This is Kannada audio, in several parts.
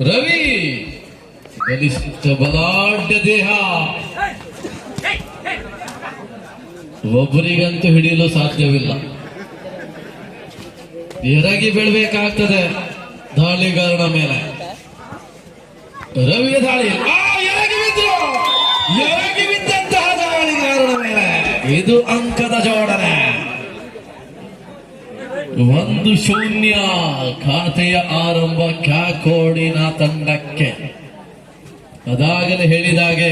ರವಿ ಬಲಿಷ್ಠ ಬಲಾಢ್ಯ ದೇಹ. ಒಬ್ಬರಿಗಂತೂ ಹಿಡಿಯಲು ಸಾಧ್ಯವಿಲ್ಲ. ಎರಗಿ ಬೀಳ್ಬೇಕಾಗ್ತದೆ ದಾಳಿಗಾರನ ಮೇಲೆ. ರವಿಯ ದಾಳಿ. ಎರಗಿ ಬಿದ್ದು ಎರಗಿ ಬಿದ್ದಂತಹ ದಾಳಿಗಾರನ ಮೇಲೆ. ಇದು ಅಂಕ ಒಂದು ಶೂನ್ಯ ಖಾತೆಯ ಆರಂಭ ಕ್ಯಾಕೋಡಿನ ತಂಡಕ್ಕೆ. ಅದಾಗಲೇ ಹೇಳಿದಾಗೆ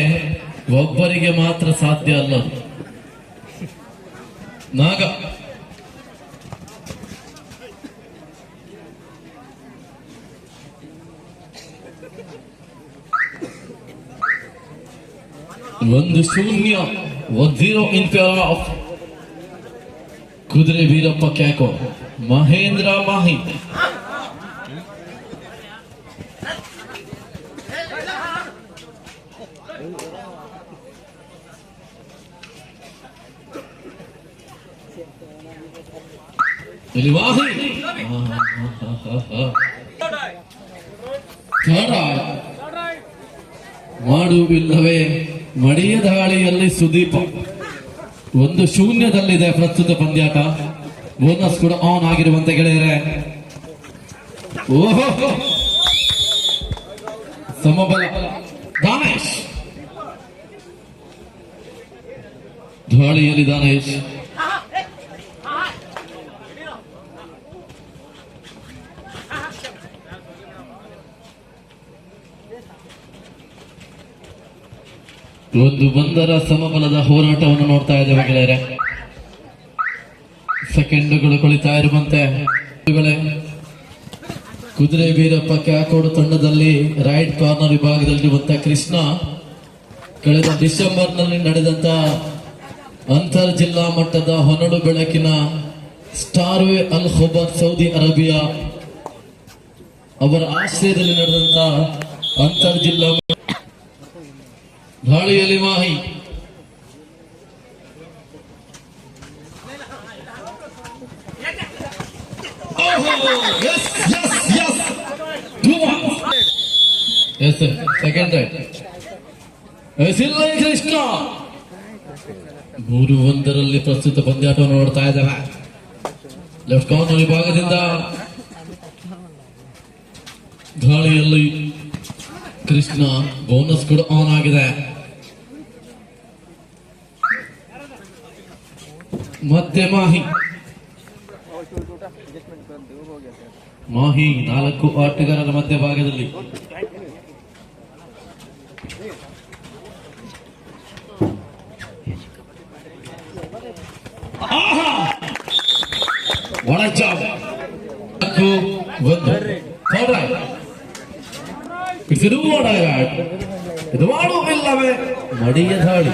ಒಬ್ಬರಿಗೆ ಮಾತ್ರ ಸಾಧ್ಯ ಅಲ್ಲ. ನಾಗ. ಒಂದು ಶೂನ್ಯ ಒಂದು ಜೀರೋ ಇನ್ ಫೇವರ್ ಆಫ್ ಕುದುರೆ ವೀರಪ್ಪ ಕ್ಯಾಕೋ. ಮಹೇಂದ್ರ ಮಾಹಿತಿ ಮಾಡುವಿಲ್ಲವೇ ಮಡಿಯ ದಾಳಿಯಲ್ಲಿ ಸುದೀಪ. ಒಂದು ಶೂನ್ಯದಲ್ಲಿದೆ ಪ್ರಸ್ತುತ ಪಂದ್ಯಾಟ. ಬೋನಸ್ ಕೂಡ ಆನ್ ಆಗಿರುವಂತೆ ಗೆಳೆಯರೆ. ಓಹೋ! ಸಮಬಲ. ದಾನೇಶ್! ಧಾಳಿಯಲ್ಲಿ ದಾನೇಶ್. ಒಂದು ಬಂದರ ಸಮಬಲದ ಹೋರಾಟವನ್ನು ನೋಡ್ತಾ ಇದ್ದೇವೆ ಗೆಳೆಯರೆ. ಸೆಕೆಂಡುಗಳು ಕುಳಿತಾ ಇರುವಂತೆ. ಕುದುರೆ ವೀರಪ್ಪ ಕ್ಯಾಕೋಡು ತಂಡದಲ್ಲಿ ರೈಟ್ ಕಾರ್ನರ್ ವಿಭಾಗದಲ್ಲಿ ವಿಭಾಗದಲ್ಲಿರುವಂತ ಕೃಷ್ಣ. ಕಳೆದ ಡಿಸೆಂಬರ್ನಲ್ಲಿ ನಡೆದಂತ ಅಂತರ್ ಜಿಲ್ಲಾ ಮಟ್ಟದ ಹೊನಡು ಬೆಳಕಿನ ಸ್ಟಾರ್ವೆ ಅಲ್ ಖುಬರ್ ಸೌದಿ ಅರೇಬಿಯಾ ಅವರ ಆಶ್ರಯದಲ್ಲಿ ನಡೆದಂತ ಅಂತರ್ ಜಿಲ್ಲಾ ಗಾಳಿಯಲ್ಲಿ ಮಾಹಿ. Second right. ಎಸಿಲ್ಲೈ ಕೃಷ್ಣ ಮೂರು ಒಂದರಲ್ಲಿ ಪ್ರಸ್ತುತ ಪಂದ್ಯಾಟವನ್ನು ನೋಡ್ತಾ ಇದ್ದಾವೆ ಲೆಫ್ಟ್ ಕಾರ್ನರ್ ವಿಭಾಗದಿಂದ ಗಾಳಿಯಲ್ಲಿ ಕೃಷ್ಣ ಬೋನಸ್ ಕೂಡ ಆನ್ ಆಗಿದೆ ಮತ್ತೆ ಮಾಹಿ ನಾಲ್ಕು ಆಟಗಾರರ ಮಧ್ಯಭಾಗದಲ್ಲಿ! ಒಳ ಜಾಬ್. ಇದು ಮಡಿಯ ದಾಳಿ.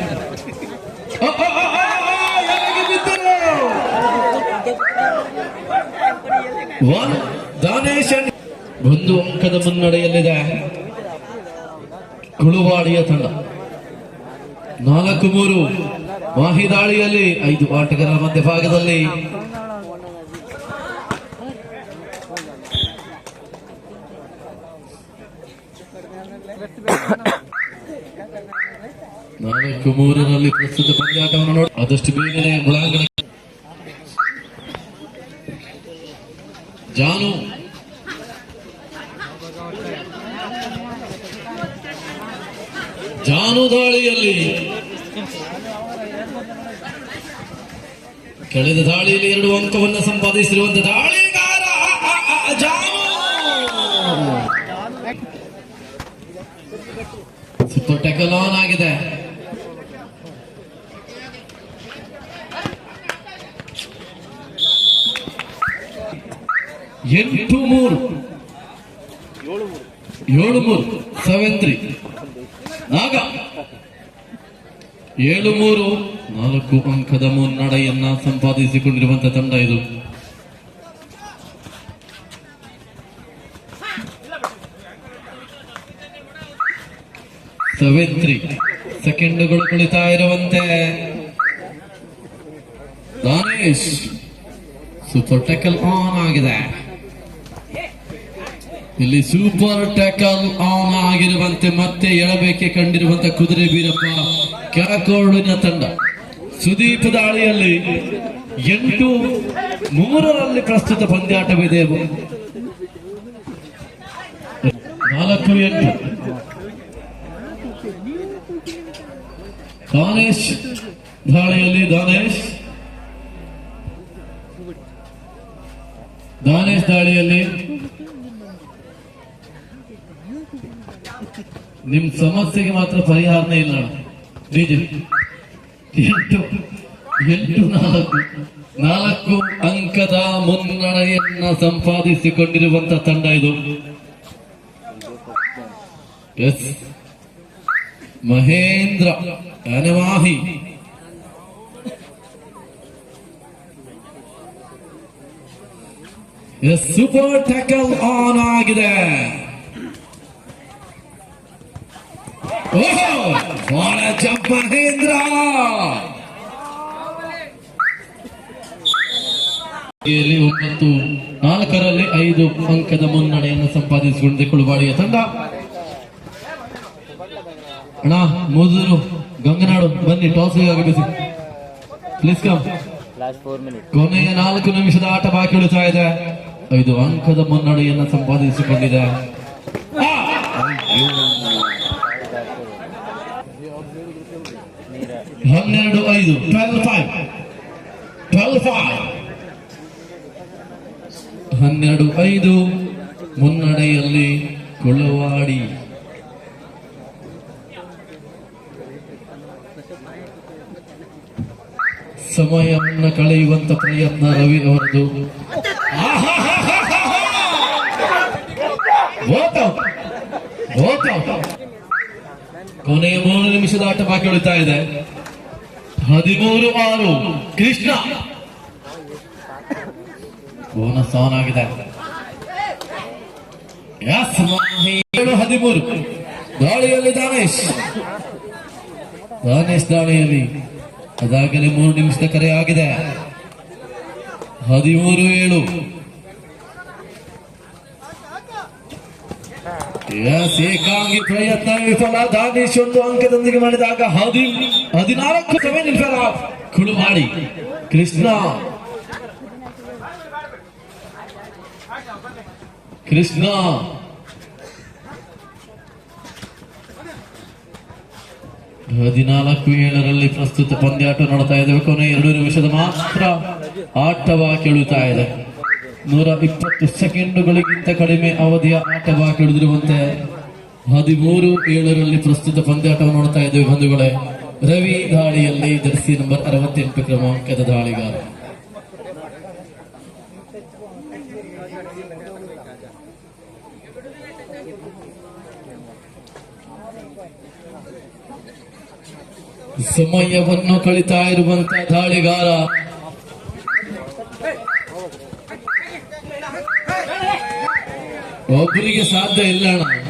ಒಂದು ಅಂಕದ ಮುನ್ನಡೆಯಲ್ಲಿದೆ. ಕುಳುವಾಡಿಯ ತಂಡ. ನಾಲ್ಕು ಮೂರು, ಮಾಹಿದಾಳಿಯಲ್ಲಿ ಐದು ಆಟಗಾರರ ಮಧ್ಯಭಾಗದಲ್ಲಿ ನಾಲ್ಕು ಮೂರರಲ್ಲಿ ಪ್ರಸ್ತುತ ಪಂದ್ಯಾಟವನ್ನು ನೋಡಿ ಆದಷ್ಟು ಬೇಗನೆ ಒಳಾಂಗಣ ಜಾನು. ಜಾನು ದಾಳಿಯಲ್ಲಿ. ಕಳೆದ ದಾಳಿಯಲ್ಲಿ ಎರಡು ಅಂಕವನ್ನು ಸಂಪಾದಿಸಿರುವಂತ ದಾಳಿಗಾರ ಜಾನು. ಸೂಪರ್ ಟೆಕಲ್ ಆನ್ ಆಗಿದೆ. ಎಂಟು ಮೂರು. ಏಳು ಮೂರು. ಸೆವೆನ್ ತ್ರೀ ನಾಗ. ಏಳು ಮೂರು. ನಾಲ್ಕು ಅಂಕದ ಮುನ್ನಡೆಯನ್ನ ಸಂಪಾದಿಸಿಕೊಂಡಿರುವಂತಹ ತಂಡ ಇದು. ಸೆವೆನ್ ತ್ರೀ ಸೆಕೆಂಡುಗಳು ಕುಳಿತಾ ಇರುವಂತೆ. ದಾನೇಶ್ ಸೂಪರ್ ಟೆಕಲ್ ಆನ್ ಆಗಿದೆ. ಇಲ್ಲಿ ಸೂಪರ್ ಟ್ಯಾಕಲ್ ಆನ್ ಆಗಿರುವಂತೆ ಮತ್ತೆ ಎಳಬೇಕೆ ಕಂಡಿರುವಂತ ಕುದುರೆ ಬೀರಪ್ಪ ಕೆಳಕೋಡಿನ ತಂಡ. ಸುದೀಪ್ ದಾಳಿಯಲ್ಲಿ ಎಂಟು ಮೂರರಲ್ಲಿ ಪ್ರಸ್ತುತ ಪಂದ್ಯಾಟವಿದೆ. ನಾಲ್ಕು ಎಂಟು. ದಾನೇಶ್ ದಾಳಿಯಲ್ಲಿ, ದಾನೇಶ್. ದಾನೇಶ್ ದಾಳಿಯಲ್ಲಿ. ನಿಮ್ ಸಮಸ್ಯೆಗೆ ಮಾತ್ರ ಪರಿಹಾರನೇ ಇಲ್ಲ. ಎಂಟು ಎಂಟು, ನಾಲ್ಕು. ನಾಲ್ಕು ಅಂಕದ ಮುನ್ನಡೆಯನ್ನ ಸಂಪಾದಿಸಿಕೊಂಡಿರುವಂತ ತಂಡ ಇದು. ಎಸ್. ಮಹೇಂದ್ರ ಅನವಾಹಿ. ಎಸ್, ಸೂಪರ್ ಟ್ಯಾಕಲ್ ಆನ್ ಆಗಿದೆ. ಓಹೋ ಜಂಪ್ ಮಹೇಂದ್ರ. ಒಂಬತ್ತು ನಾಲ್ಕರಲ್ಲಿ ಐದು ಅಂಕದ ಮುನ್ನಡೆಯನ್ನು ಸಂಪಾದಿಸಿಕೊಂಡಿದೆ ಕುಳುಬಾಳಿಯ ತಂಡ. ಅಣ್ಣ ಮೊದಲು ಗಂಗನಾಡು ಬನ್ನಿ ಟಾಸ್ ಆಗಬೇಕು. Please come. ಕೊನೆಯ ನಾಲ್ಕು ನಿಮಿಷದ ಆಟ ಬಾಕಿ ಉಳಿತಾ ಇದೆ. ಐದು ಅಂಕದ ಮುನ್ನಡೆಯನ್ನು ಸಂಪಾದಿಸಿಕೊಂಡಿದೆ. ಹನ್ನೆರಡು ಐದು. ಟ್ವೆಲ್ ಫೈವ್ ಟ್ವೆಲ್ ಫೈವ್ ಹನ್ನೆರಡು ಐದು ಮುನ್ನಡೆಯಲ್ಲಿ ಕುಳವಾಡಿ. ಸಮಯವನ್ನು ಕಳೆಯುವಂತ ಪ್ರಯತ್ನ ರವಿ ಅವರದು. ಕೊನೆಯ ಮೂರು ನಿಮಿಷದ ಆಟ ಬಾಕಿ ಉಳಿತಾ ಇದೆ. ಹದಿಮೂರು ಆರು. ಕೃಷ್ಣ. ಬೋನಸ್ ಆನ್ ಆಗಿದೆ. ಏಳು ಹದಿಮೂರು. ದಾಳಿಯಲ್ಲಿ ದಾನೇಶ್. ದಾನೇಶ್ ದಾಳಿಯಲ್ಲಿ. ಅದಾಗಲೇ ಮೂರು ನಿಮಿಷದ ಕರೆ ಆಗಿದೆ. ಹದಿಮೂರು ಏಳು ಎಸ್ ಏಕಾಂಗಿ ಪ್ರಯತ್ನ ವಿಫಲ ದಾನೇಶ್ ಒಂದು ಅಂಕದೊಂದಿಗೆ ಮಾಡಿದಾಗ ಹದಿ, ಹದಿನಾಲ್ಕು ಸೆವೆನ್ ವಿಫಲ ಕುಳು ಮಾಡಿ. ಕೃಷ್ಣ. ಕೃಷ್ಣ. ಹದಿನಾಲ್ಕು ಏಳರಲ್ಲಿ ಪ್ರಸ್ತುತ ಪಂದ್ಯಾಟ ನೋಡ್ತಾ ಇದ್ದೇವೆ. ಕೊನೆ ಎರಡು ನಿಮಿಷದ ಮಾತ್ರ ಆಟವಾಗಿ ಕೇಳುತ್ತಾ ಇದೆ. ನೂರ ಇಪ್ಪತ್ತು ಸೆಕೆಂಡುಗಳಿಗಿಂತ ಕಡಿಮೆ ಅವಧಿಯ ಆಟವಾಗಿ ಹಿಡಿದಿರುವಂತೆ ಹದಿಮೂರು, ಏಳರಲ್ಲಿ ಪ್ರಸ್ತುತ ಪಂದ್ಯಾಟವನ್ನು ನೋಡ್ತಾ ಇದ್ದೇವೆ ಬಂಧುಗಳೇ. ರವಿ ದಾಳಿಯಲ್ಲಿ ಜರ್ಸಿ ನಂಬರ್ ಅರವತ್ತೆಂಟು ಕ್ರಮಾಂಕದ ದಾಳಿಗಾರ. ಸಮಯವನ್ನು ಕಳಿತಾ ಇರುವಂತಹ ದಾಳಿಗಾರ ಒಬ್ಬರಿಗೆ ಸಾಧ್ಯ ಇಲ್ಲ ಅಣ್ಣ.